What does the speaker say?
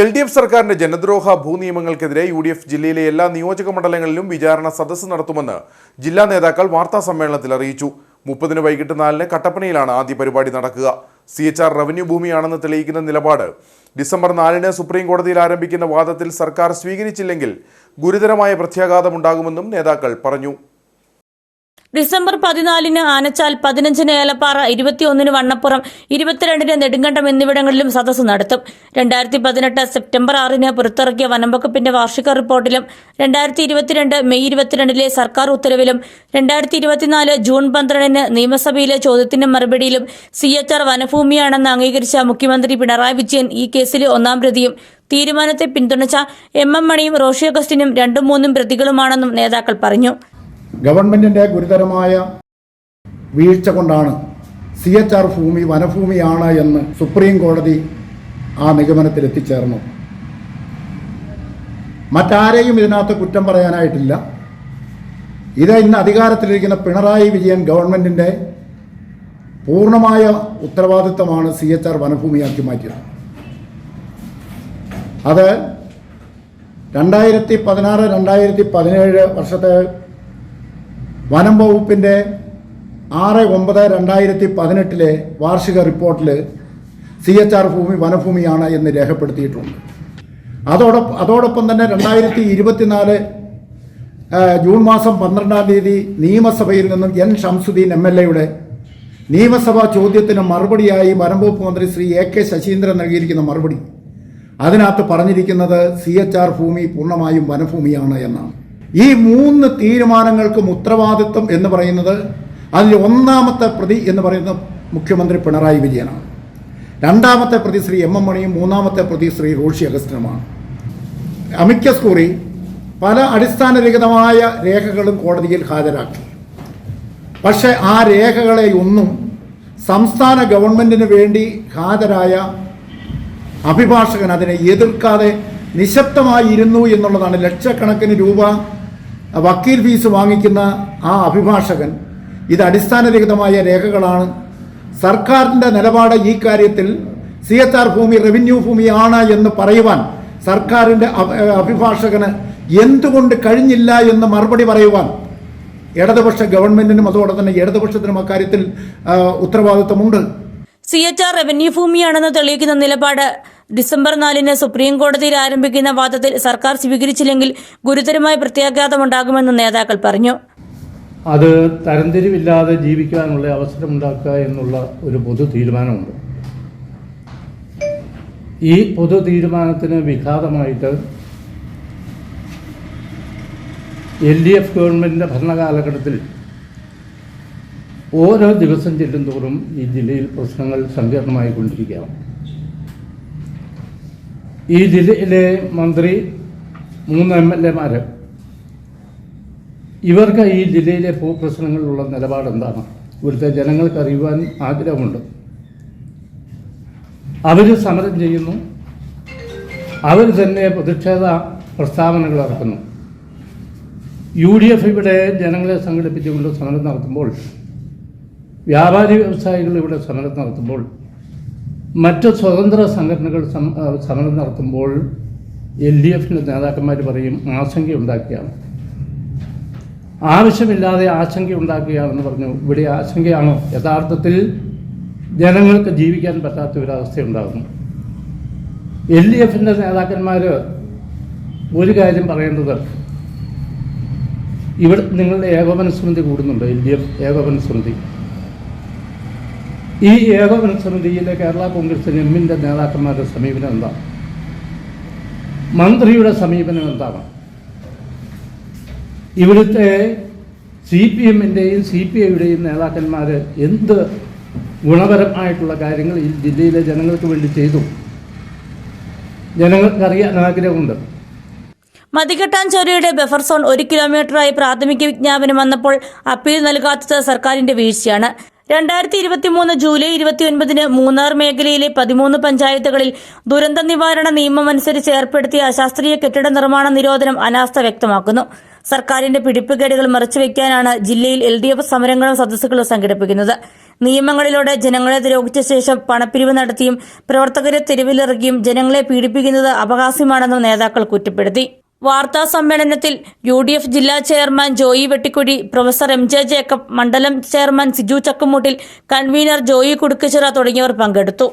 L D F സർക്കാരിന്റെ ജനദ്രോഹ ഭൂനിയമങ്ങൾക്കെതിരെ യു ഡി എഫ് ജില്ലയിലെ എല്ലാ നിയോജക മണ്ഡലങ്ങളിലും വിചാരണ സദസ്സ് നടത്തുമെന്ന് ജില്ലാ നേതാക്കൾ വാർത്താ സമ്മേളനത്തിൽ അറിയിച്ചു. മുപ്പതിന് വൈകിട്ട് നാലിന് കട്ടപ്പനയിലാണ് ആദ്യ പരിപാടി നടക്കുക. സി എച്ച് ആർ റവന്യൂ ഭൂമിയാണെന്ന് തെളിയിക്കുന്ന നിലപാട്. ഡിസംബർ നാലിന് സുപ്രീം കോടതിയിൽ ആരംഭിക്കുന്ന വാദത്തിൽ സർക്കാർ സ്വീകരിച്ചില്ലെങ്കിൽ ഗുരുതരമായ പ്രത്യാഘാതമുണ്ടാകുമെന്നും നേതാക്കൾ പറഞ്ഞു. ഡിസംബർ പതിനാലിന് ആനച്ചാൽ പതിനഞ്ചിന് ഏലപ്പാറ ഇരുപത്തിയൊന്നിന് വണ്ണപ്പുറം ഇരുപത്തിരണ്ടിന് നെടുങ്കണ്ടം എന്നിവിടങ്ങളിലും സദസ്സ് നടത്തും. രണ്ടായിരത്തി പതിനെട്ട് സെപ്റ്റംബർ ആറിന് പുറത്തിറക്കിയ വനംവകുപ്പിന്റെ വാർഷിക റിപ്പോർട്ടിലും രണ്ടായിരത്തി ഇരുപത്തിരണ്ട് മെയ് ഇരുപത്തിരണ്ടിലെ സർക്കാർ ഉത്തരവിലും രണ്ടായിരത്തി ഇരുപത്തിനാല് ജൂൺ പന്ത്രണ്ടിന് നിയമസഭയിലെ ചോദ്യത്തിന് മറുപടിയിലും സി എച്ച് ആർ വനഭൂമിയാണെന്ന് അംഗീകരിച്ച മുഖ്യമന്ത്രി പിണറായി വിജയൻ ഈ കേസിലെ ഒന്നാം പ്രതിയും തീരുമാനത്തെ പിന്തുണച്ച എം എം മണിയും റോഷി അഗസ്റ്റിനും രണ്ടും മൂന്നും പ്രതികളുമാണെന്നും നേതാക്കൾ പറഞ്ഞു. ഗവൺമെന്റിന്റെ ഗുരുതരമായ വീഴ്ച കൊണ്ടാണ് സി എച്ച് ആർ ഭൂമി വനഭൂമിയാണ് എന്ന് സുപ്രീം കോടതി ആ നിഗമനത്തിൽ എത്തിച്ചേർന്നു. മറ്റാരെയും ഇതിനകത്ത് കുറ്റം പറയാനായിട്ടില്ല. ഇത് ഇന്ന് അധികാരത്തിലിരിക്കുന്ന പിണറായി വിജയൻ ഗവൺമെന്റിന്റെ പൂർണമായ ഉത്തരവാദിത്തമാണ് സി എച്ച് ആർ വനഭൂമിയാക്കി മാറ്റിയത്. അത് രണ്ടായിരത്തി പതിനാറ് രണ്ടായിരത്തി പതിനേഴ് വർഷത്തെ വനം വകുപ്പിന്റെ ആറ് ഒമ്പത് രണ്ടായിരത്തി പതിനെട്ടിലെ വാർഷിക റിപ്പോർട്ടിൽ സി എച്ച് ആർ ഭൂമി വനഭൂമിയാണ് എന്ന് രേഖപ്പെടുത്തിയിട്ടുണ്ട്. അതോടൊപ്പം അതോടൊപ്പം തന്നെ രണ്ടായിരത്തി ഇരുപത്തിനാല് ജൂൺ മാസം പന്ത്രണ്ടാം തീയതി നിയമസഭയിൽ നിന്നും എൻ ഷംസുദ്ദീൻ എം എൽ എയുടെ നിയമസഭാ ചോദ്യത്തിന് മറുപടിയായി വനംവകുപ്പ് മന്ത്രി ശ്രീ എ കെ ശശീന്ദ്രൻ നൽകിയിരിക്കുന്ന മറുപടി. അതിനകത്ത് പറഞ്ഞിരിക്കുന്നത് സി എച്ച് ആർ ഭൂമി പൂർണമായും വനഭൂമിയാണ് എന്നാണ്. ഈ മൂന്ന് തീരുമാനങ്ങൾക്കും ഉത്തരവാദിത്വം എന്ന് പറയുന്നത് അതിൽ ഒന്നാമത്തെ പ്രതി എന്ന് പറയുന്നത് മുഖ്യമന്ത്രി പിണറായി വിജയനാണ്. രണ്ടാമത്തെ പ്രതി ശ്രീ എം എം മണിയും മൂന്നാമത്തെ പ്രതി ശ്രീ റോഷി അഗസ്റ്റിനുമാണ്. അമിക്കസ് കൂറി പല അടിസ്ഥാനരഹിതമായ രേഖകളും കോടതിയിൽ ഹാജരാക്കി. പക്ഷേ ആ രേഖകളെ ഒന്നും സംസ്ഥാന ഗവൺമെന്റിന് വേണ്ടി ഹാജരായ അഭിഭാഷകൻ അതിനെ എതിർക്കാതെ നിശബ്ദമായിരുന്നു എന്നുള്ളതാണ് ലക്ഷക്കണക്കിന് രൂപ വക്കീൽ ഫീസ് വാങ്ങിക്കുന്ന ആ അഭിഭാഷകൻ ഇത് അടിസ്ഥാനരഹിതമായ രേഖകളാണ്. സർക്കാരിന്റെ നിലപാട് ഈ കാര്യത്തിൽ സി എച്ച് ആർ ഭൂമി റവന്യൂ ഭൂമിയാണ് എന്ന് പറയുവാൻ സർക്കാരിന്റെ അഭ- അഭിഭാഷകന് എന്തുകൊണ്ട് കഴിഞ്ഞില്ല എന്ന് മറുപടി പറയുവാൻ ഇടതുപക്ഷ ഗവൺമെന്റിനും അതോടെ തന്നെ ഇടതുപക്ഷത്തിനും അക്കാര്യത്തിൽ ആ, ഉത്തരവാദിത്വമുണ്ട് സി എച്ച് ആർ റവന്യൂ ഭൂമിയാണെന്ന് തെളിയിക്കുന്ന നിലപാട് ഡിസംബർ നാലിന് സുപ്രീം കോടതിയിൽ ആരംഭിക്കുന്ന വാദത്തിൽ സർക്കാർ സ്വീകരിച്ചില്ലെങ്കിൽ ഗുരുതരമായ പ്രത്യാഘാതമുണ്ടാകുമെന്ന് നേതാക്കൾ പറഞ്ഞു. അത് തരംതിരിവില്ലാതെ ജീവിക്കാനുള്ള അവസരമുണ്ടാക്കുക എന്നുള്ള ഒരു പൊതു തീരുമാനമുണ്ട്. ഈ പൊതു തീരുമാനത്തിന് വിഘാതമായിട്ട് എൽ ഡി എഫ് ഗവൺമെന്റിന്റെ ഭരണകാലഘട്ടത്തിൽ ഓരോ ദിവസം ചെല്ലും തോറും ഈ ജില്ലയിൽ പ്രശ്നങ്ങൾ സങ്കീർണമായി കൊണ്ടിരിക്കുകയാണ് ഈ ജില്ലയിലെ മന്ത്രി മൂന്ന് എം എൽ എമാർ ഇവർക്ക് ഈ ജില്ലയിലെ ഭൂപ്രശ്നങ്ങളിലുള്ള നിലപാട് എന്താണ്? ഇവിടുത്തെ ജനങ്ങൾക്ക് അറിയുവാൻ ആഗ്രഹമുണ്ട്. അവർ സമരം ചെയ്യുന്നു. അവർ തന്നെ പ്രതിഷേധ പ്രസ്താവനകൾ ഇറക്കുന്നു. യു ഡി എഫ് ഇവിടെ ജനങ്ങളെ സംഘടിപ്പിച്ചുകൊണ്ട് സമരം നടത്തുമ്പോൾ വ്യാപാരി വ്യവസായികൾ ഇവിടെ സമരം നടത്തുമ്പോൾ മറ്റ് സ്വതന്ത്ര സംഘടനകൾ സമരം നടത്തുമ്പോൾ എൽ ഡി എഫിന്റെ നേതാക്കന്മാർ പറയും ആശങ്കയുണ്ടാക്കിയാണ്. ആവശ്യമില്ലാതെ ആശങ്ക ഉണ്ടാക്കുകയാണെന്ന് പറഞ്ഞു. ഇവിടെ ആശങ്കയാണോ? യഥാർത്ഥത്തിൽ ജനങ്ങൾക്ക് ജീവിക്കാൻ പറ്റാത്ത ഒരവസ്ഥ ഉണ്ടാകുന്നു എൽ ഡി എഫിന്റെ നേതാക്കന്മാർ ഒരു കാര്യം പറയേണ്ടത് ഇവിടെ നിങ്ങളുടെ ഏകോപന സമിതി കൂടുന്നുണ്ട്? എൽ ഡി എഫ് ഏകോപന സമിതി. ഈ ഏകോപന സമിതിയിലെ കേരള കോൺഗ്രസ് എമ്മിന്റെ നേതാക്കന്മാരുടെ സമീപനം എന്താണ് മന്ത്രിയുടെ സമീപനം എന്താണ്? ഇവിടുത്തെ സി പി എമ്മിന്റെയും സി പി ഐയുടെയും നേതാക്കന്മാർ എന്ത് ഗുണപരമായിട്ടുള്ള കാര്യങ്ങൾ ഈ ജില്ലയിലെ ജനങ്ങൾക്ക് വേണ്ടി ചെയ്തു? ജനങ്ങൾക്കറിയാൻ ആഗ്രഹമുണ്ട്. മതികെട്ടാഞ്ചേരിയുടെ ബഫർ സോൺ ഒരു കിലോമീറ്ററായി പ്രാഥമിക വിജ്ഞാപനം വന്നപ്പോൾ അപ്പീൽ നൽകാത്തത് സർക്കാരിന്റെ വീഴ്ചയാണ്. രണ്ടായിരത്തി ഇരുപത്തി മൂന്ന് ജൂലൈ ഇരുപത്തിയൊൻപതിന് മൂന്നാർ മേഖലയിലെ പതിമൂന്ന് പഞ്ചായത്തുകളിൽ ദുരന്ത നിവാരണ നിയമം അനുസരിച്ച് ഏർപ്പെടുത്തിയ അശാസ്ത്രീയ കെട്ടിട നിർമ്മാണ നിരോധനം അനാസ്ഥ വ്യക്തമാക്കുന്നു. സർക്കാരിന്റെ പിടിപ്പുകേടുകൾ മറച്ചുവെക്കാനാണ് ജില്ലയിൽ എൽ ഡി എഫ് സമരങ്ങളും സദസ്സുകളും സംഘടിപ്പിക്കുന്നത്. നിയമങ്ങളിലൂടെ ജനങ്ങളെ ദ്രോഹിച്ച ശേഷം പണപ്പിരിവ് നടത്തിയും പ്രവർത്തകരെ തെരുവിലിറക്കിയും ജനങ്ങളെ പീഡിപ്പിക്കുന്നത് അപഹാസ്യമാണെന്നും നേതാക്കൾ കുറ്റപ്പെടുത്തി. വാർത്താ സമ്മേളനത്തിൽ യു ഡി എഫ് ജില്ലാ chairman Joy Vettikudi professor M J Jacob മണ്ഡലം ചെയർമാൻ സിജു ചക്കുമുട്ടിൽ കൺവീനർ ജോയി കുടുക്കച്ചിറ തുടങ്ങിയവർ പങ്കെടുത്തു.